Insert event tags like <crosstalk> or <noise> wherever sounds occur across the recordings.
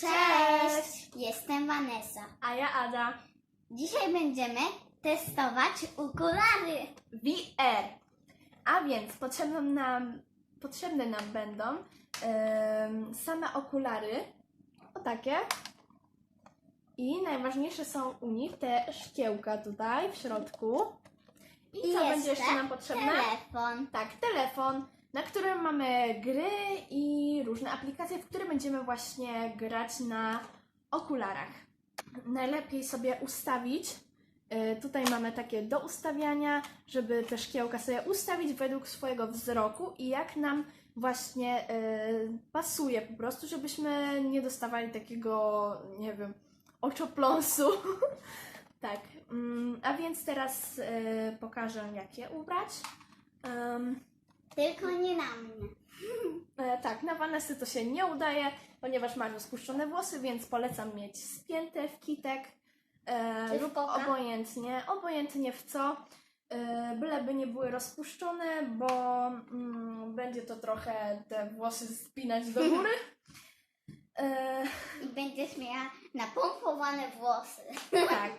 Cześć! Jestem Vanessa. A ja Ada. Dzisiaj będziemy testować okulary. VR. A więc potrzebne nam, potrzebne nam będą same okulary. O takie. I najważniejsze są u nich te szkiełka tutaj w środku. I, co będzie jeszcze nam potrzebne? telefon. Tak, telefon, na którym mamy gry i różne aplikacje, w które będziemy właśnie grać na okularach. Najlepiej sobie ustawić. y, Tutaj mamy takie do ustawiania, żeby te szkiełka sobie ustawić według swojego wzroku i jak nam właśnie y, pasuje po prostu, żebyśmy nie dostawali takiego, nie wiem, oczopląsu. <laughs> tak, mm, a więc teraz y, pokażę jak je ubrać. Em, Tylko nie na mnie. E, tak, na Vanessy to się nie udaje, ponieważ ma rozpuszczone włosy, więc polecam mieć spięte w kitek e, Czy w lub koka? obojętnie, obojętnie w co, e, byleby nie były rozpuszczone, bo mm, będzie to trochę te włosy spinać do góry. <laughs> E, I będziesz miała napompowane włosy. tak.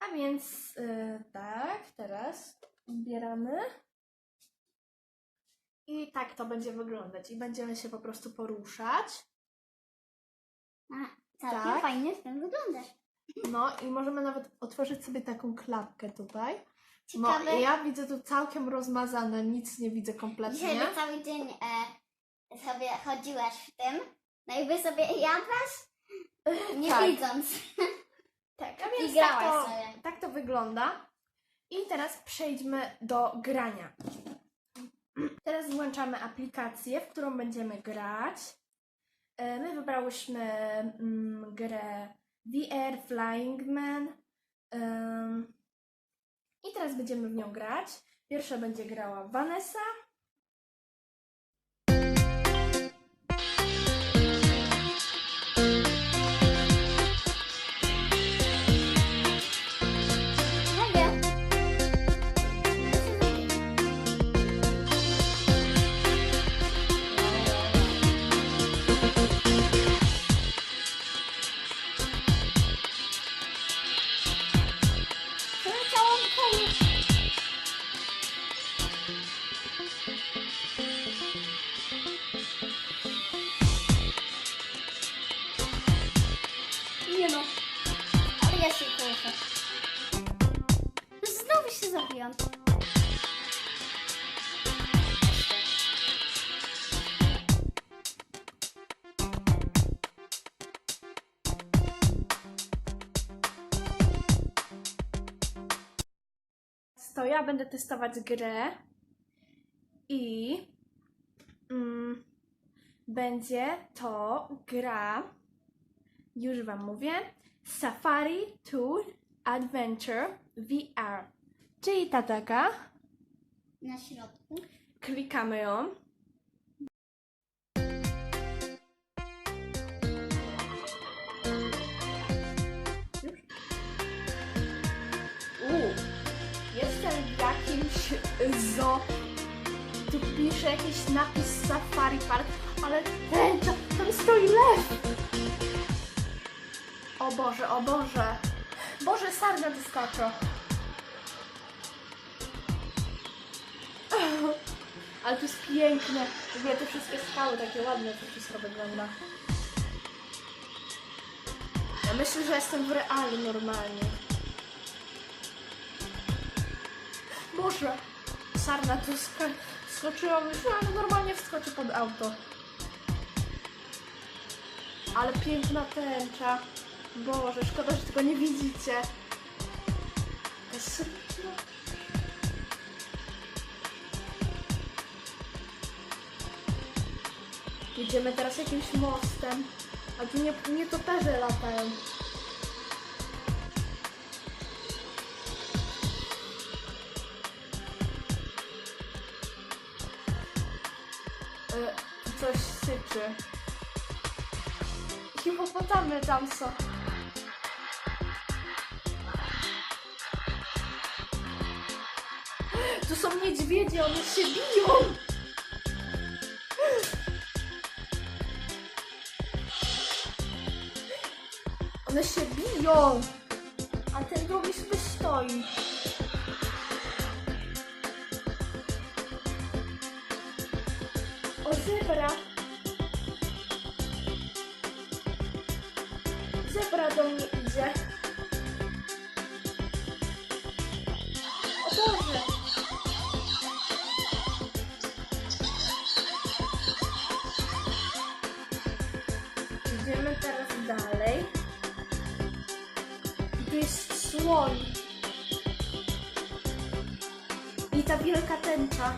A więc e, tak, teraz zbieramy. I tak to będzie wyglądać. I będziemy się po prostu poruszać. A, całkiem Tak. fajnie z tym wyglądasz. No i możemy nawet otworzyć sobie taką klapkę tutaj. Ciekawe, No ja widzę tu całkiem rozmazane, nic nie widzę kompletnie. dzisiaj by cały dzień e, sobie chodziłaś w tym, no i by sobie jadłaś, nie tak. widząc. <laughs> Tak, a I więc grałaś tak, to, sobie. tak to wygląda. I teraz przejdźmy do grania. Teraz włączamy aplikację, w którą będziemy grać. E, My wybrałyśmy mm, grę VR Flying Man. I teraz będziemy w nią grać. Pierwsza będzie grała Vanessa. Zabiłam. To ja będę testować grę i mm, będzie to gra, już Wam mówię, Safari Tour Adventure VR. Czyli ta taka, Na środku. klikamy ją. Uuu, jestem w jakimś zoo. Tu pisze jakiś napis Safari Park, ale tęcza, tam stoi lew. O Boże, o Boże. Boże, sarna wyskoczyła. Ale to jest piękne. W te wszystkie skały takie ładne, to wszystko wygląda. Ja myślę, że jestem w realu normalnie. Boże! Sarna tu sk- skoczyła, myślałam, że normalnie wskoczy pod auto. Ale piękna tęcza. Boże, szkoda, że tego nie widzicie. To jest Jedziemy teraz jakimś mostem. A tu nie, nie toperze latają. E, coś syczy. Hipopotamy tam są. Tu są niedźwiedzie, one się biją. One się biją! A ten drugi sobie stoi. O, zebra! Zebra do mnie idzie. Jest słoń. I ta wielka tęcza.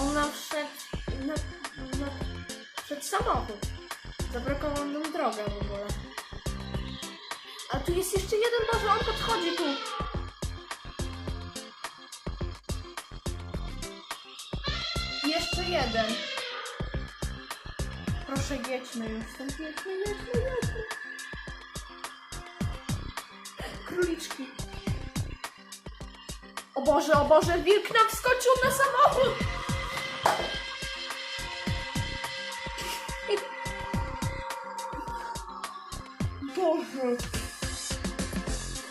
Ona wszedł na, na, przed samochód. Zablokował nam drogę w ogóle. A tu jest jeszcze jeden, może on podchodzi tu. Jeszcze jeden. Proszę jedźmy już. Jedźmy, jedźmy, jedźmy. Króliczki. O Boże, o Boże, wilk nam wskoczył na samochód! Boże.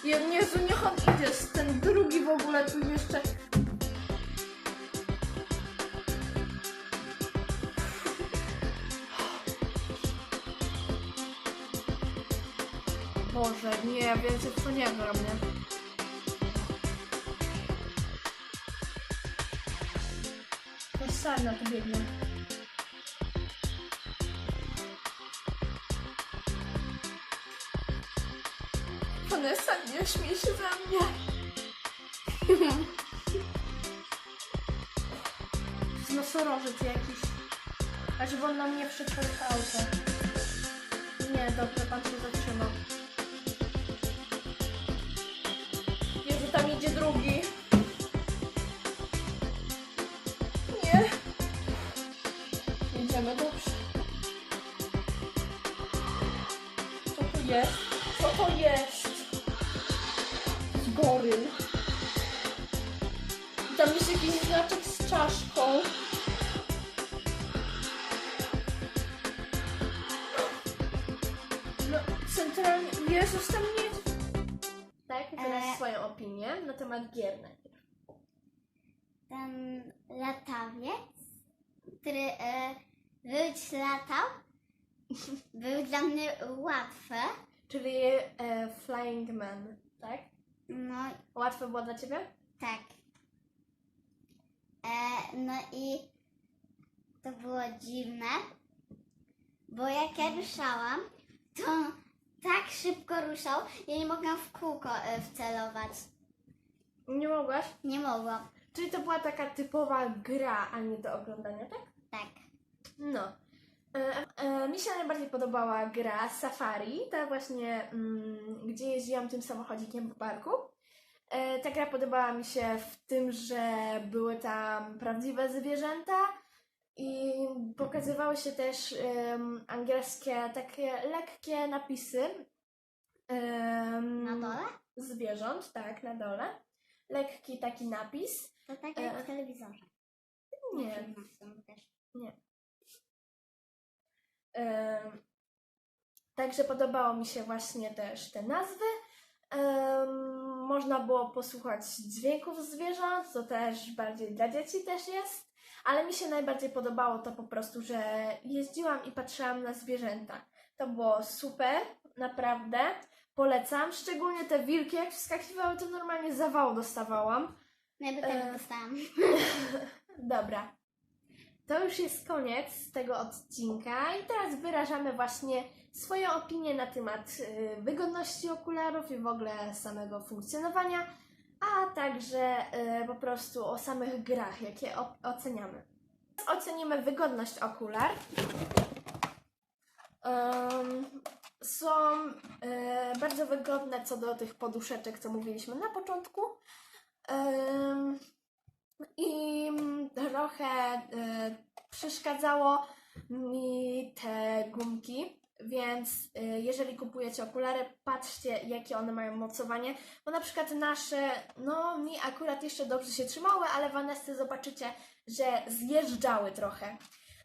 Jezu, niech on idzie, ten drugi w ogóle tu jeszcze... Boże, nie, ja więcej w to nie gram, nie? To sam na to biegnie. Vanessa, nie śmiej się ze mnie. <laughs> Nosorożec jakiś. A żeby on na mnie wszedł auto. Nie, dobrze, pan się zatrzymał. Tam idzie drugi. Nie. Jedziemy dobrze. Co to jest? Co to jest? Goryl. Tam jest jakiś znaczek z czaszką. No, centralnie... Jezus, tam nie... Swoją opinię na temat gier najpierw. Ten latawiec, który e, wyć latał, <laughs> był dla mnie łatwy. Czyli e, Flying Man, tak? No Łatwe było dla ciebie? tak. E, no i to było dziwne, bo jak ja ruszałam, to tak szybko ruszał, ja nie mogłam w kółko e, wcelować. Nie mogłaś? Nie mogłam. Czyli to była taka typowa gra, a nie do oglądania, tak? Tak. No. E, e, mi się najbardziej podobała gra Safari, ta właśnie, mm, gdzie jeździłam tym samochodzikiem w parku. E, ta gra podobała mi się w tym, że były tam prawdziwe zwierzęta i pokazywały się też em, angielskie takie lekkie napisy. em, Na dole? Zwierząt, tak, na dole. Lekki taki napis. To tak jak E, w telewizorze. Nie, też. Em, Także podobało mi się właśnie też te nazwy. Em, Można było posłuchać dźwięków zwierząt, to też bardziej dla dzieci też jest. Ale mi się najbardziej podobało to po prostu, że jeździłam i patrzyłam na zwierzęta. To było super, naprawdę. Polecam, szczególnie te wilki, jak wskakiwały, to normalnie zawału dostawałam. No ja by E. też dostałam. <laughs> Dobra. To już jest koniec tego odcinka i teraz wyrażamy właśnie swoją opinię na temat y, wygodności okularów i w ogóle samego funkcjonowania, a także y, po prostu o samych grach, jakie oceniamy. Ocenimy wygodność okular. Em, są y, bardzo wygodne co do tych poduszeczek, co mówiliśmy na początku. I trochę y, przeszkadzało mi te gumki, więc y, jeżeli kupujecie okulary, patrzcie jakie one mają mocowanie, bo na przykład nasze, no mi akurat jeszcze dobrze się trzymały, ale Vanessy zobaczycie, że zjeżdżały trochę.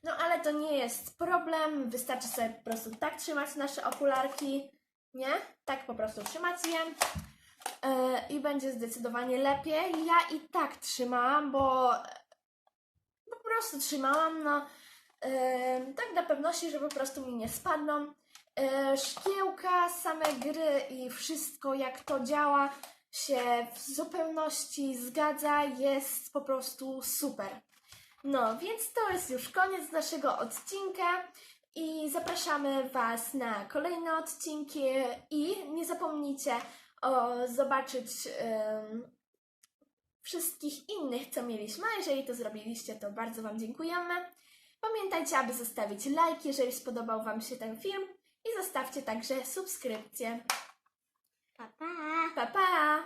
No ale to nie jest problem, wystarczy sobie po prostu tak trzymać nasze okularki, nie? Tak po prostu trzymać je yy, i będzie zdecydowanie lepiej. Ja i tak trzymałam, bo po prostu trzymałam, no tak na pewności, że po prostu mi nie spadną. Yy, szkiełka, same gry i wszystko jak to działa się w zupełności zgadza, jest po prostu super. No, więc to jest już koniec naszego odcinka i zapraszamy Was na kolejne odcinki i nie zapomnijcie o zobaczyć wszystkich innych, co mieliśmy. Jeżeli to zrobiliście, to bardzo Wam dziękujemy. Pamiętajcie, aby zostawić like, jeżeli spodobał Wam się ten film i zostawcie także subskrypcję. Pa, pa! Pa, pa!